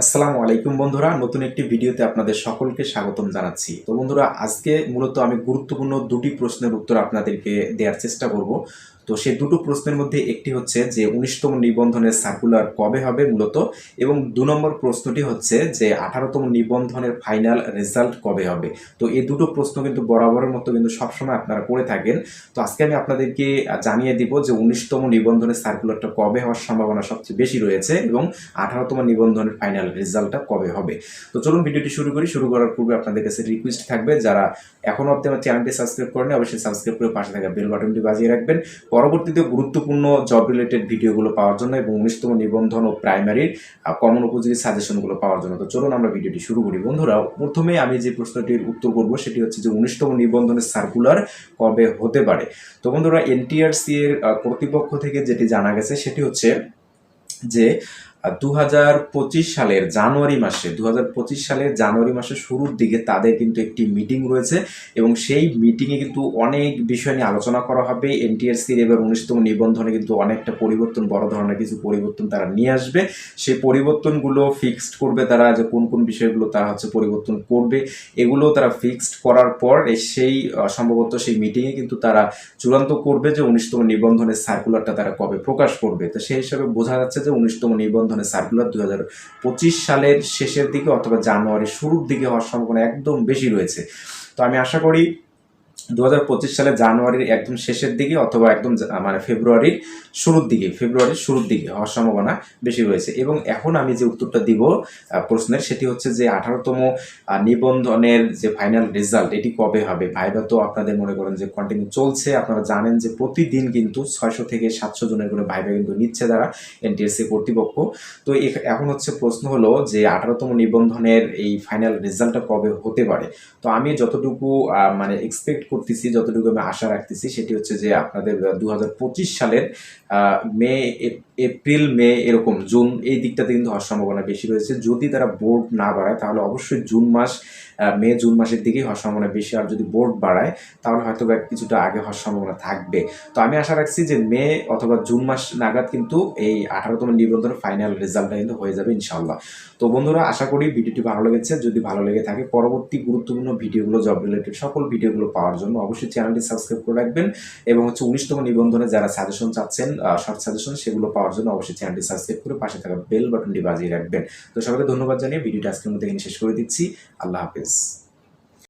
আসসালামু আলাইকুম বন্ধুরা, নতুন একটি ভিডিওতে আপনাদের সকলকে স্বাগতম জানাচ্ছি। তো বন্ধুরা, আজকে মূলত আমি গুরুত্বপূর্ণ দুটি প্রশ্নের উত্তর আপনাদেরকে দেওয়ার চেষ্টা করব। তো সেই দুটো প্রশ্নের মধ্যে একটি হচ্ছে যে উনিশতম নিবন্ধনের সার্কুলার কবে হবে মূলত? এবং দু নম্বর প্রশ্নটি হচ্ছে যে আঠারোতম নিবন্ধনের ফাইনাল রেজাল্ট কবে হবে? তো এই দুটো প্রশ্ন কিন্তু বরাবরের মতো কিন্তু সবসময় আপনারা করে থাকেন। তো আজকে আমি আপনাদেরকে জানিয়ে দিব যে উনিশতম নিবন্ধনের সার্কুলারটা কবে হওয়ার সম্ভাবনা সবচেয়ে বেশি রয়েছে এবং আঠারোতম নিবন্ধনের ফাইনাল রেজাল্টটা কবে হবে? তো চলুন ভিডিওটি শুরু করি। শুরু করার পূর্বে আপনাদের কাছে রিকোয়েস্ট থাকবে, যারা এখনও অব্দি আমার চ্যানেলটি সাবস্ক্রাইব করেন অবশ্যই সাবস্ক্রাইব করে পাশে থাকা বেল বাটনটি বাজিয়ে রাখবেন। পরবর্তীতে গুরুত্বপূর্ণ জব রিলেটেড ভিডিওগুলো পাওয়ার জন্য এবং উনিশতম নিবন্ধন ও প্রাইমারির কমন উপযোগী সাজেশনগুলো পাওয়ার জন্য। তো চলুন আমরা ভিডিওটি শুরু করি। বন্ধুরা, প্রথমে আমি যে প্রশ্নটির উত্তর করব, সেটি হচ্ছে যে উনিশতম নিবন্ধনের সার্কুলার কবে হতে পারে? তো বন্ধুরা এনটিআরসি এর কর্তৃপক্ষ থেকে যেটি জানা গেছে, সেটি হচ্ছে যে দু হাজার পঁচিশ সালের জানুয়ারি মাসে দু হাজার পঁচিশ সালের জানুয়ারি মাসের শুরুর দিকে তাদের কিন্তু একটি মিটিং রয়েছে এবং সেই মিটিংয়ে কিন্তু অনেক বিষয় নিয়ে আলোচনা করা হবে। এনটিএসসির এবার উনিশতম নিবন্ধনে কিন্তু অনেকটা পরিবর্তন, বড় ধরনের কিছু পরিবর্তন তারা নিয়ে আসবে। সেই পরিবর্তনগুলো ফিক্সড করবে তারা যে কোন কোন বিষয়গুলো তারা হচ্ছে পরিবর্তন করবে এগুলো তারা ফিক্সড করার পর সেই সম্ভবত সেই মিটিংয়ে কিন্তু তারা চূড়ান্ত করবে যে উনিশতম নিবন্ধনের সার্কুলারটা তারা কবে প্রকাশ করবে। তো সেই হিসাবে বোঝা যাচ্ছে যে উনিশতম নিবন্ধনের সার্কুলার দু হাজার পঁচিশ সালের শেষের দিকে অথবা জানুয়ারি শুরুর দিকে হওয়ার সম্ভাবনা একদম বেশি রয়েছে। তো আমি আশা করি দু হাজার পঁচিশ সালে জানুয়ারির একদম শেষের দিকে অথবা একদম মানে ফেব্রুয়ারির শুরুর দিকে, ফেব্রুয়ারির শুরুর দিকে হওয়ার সম্ভাবনা বেশি রয়েছে। এবং এখন আমি যে উত্তরটা দিব প্রশ্নের, সেটি হচ্ছে যে আঠারোতম নিবন্ধনের যে ফাইনাল রেজাল্ট এটি কবে হবে? ভাইবা তো আপনাদের মনে করেন যে কন্টিনিউ চলছে। আপনারা জানেন যে প্রতিদিন কিন্তু ছয়শো থেকে সাতশো জনের করে ভাইবা কিন্তু নিচ্ছে তারা এনটিএসসি কর্তৃপক্ষ। তো এখ- এখন হচ্ছে প্রশ্ন হলো যে আঠারোতম নিবন্ধনের এই ফাইনাল রেজাল্টটা কবে হতে পারে? তো আমি যতটুকু মানে এক্সপেক্ট করতেছি যতটুকু আমি আশা রাখতেছি, সেটি হচ্ছে যে আপনাদের দু হাজার পঁচিশ সালের মে এপ- এপ্রিল, মে, এরকম, জুন, এই দিকটাতে কিন্তু হওয়ার সম্ভাবনা বেশি রয়েছে। যদি তারা বোর্ড না বাড়ায়, তাহলে অবশ্যই জুন মাস মে, জুন মাসের দিকেই হওয়ার সম্ভাবনা বেশি। আর যদি বোর্ড বাড়ায়, তাহলে হয়তো বা কিছুটা আগে হওয়ার সম্ভাবনা থাকবে। তো আমি আশা রাখছি যে মে অথবা জুন মাস নাগাদ কিন্তু এই আঠারোতম নিবন্ধনের ফাইনাল রেজাল্টটা কিন্তু হয়ে যাবে ইনশাল্লাহ তো বন্ধুরা, আশা করি ভিডিওটি ভালো লেগেছে। যদি ভালো লেগে থাকে, পরবর্তী গুরুত্বপূর্ণ ভিডিওগুলো জব রিলেটেড সকল ভিডিওগুলো পাওয়ার জন্য অবশ্যই চ্যানেলটি সাবস্ক্রাইব করে রাখবেন। এবং হচ্ছে উনিশতম নিবন্ধনে যারা সাজেশন চাচ্ছেন শর্ট সাজেশন সেগুলো পাওয়ার জন্য অবশ্যই চ্যানেলটি সাবস্ক্রাইব করে পাশে থাকা বেল বাটনটি বাজিয়ে রাখবেন। তো সবাইকে ধন্যবাদ জানিয়ে ভিডিওটা আজকের মধ্যে শেষ করে দিচ্ছি। আল্লাহ হাফেজ। dias.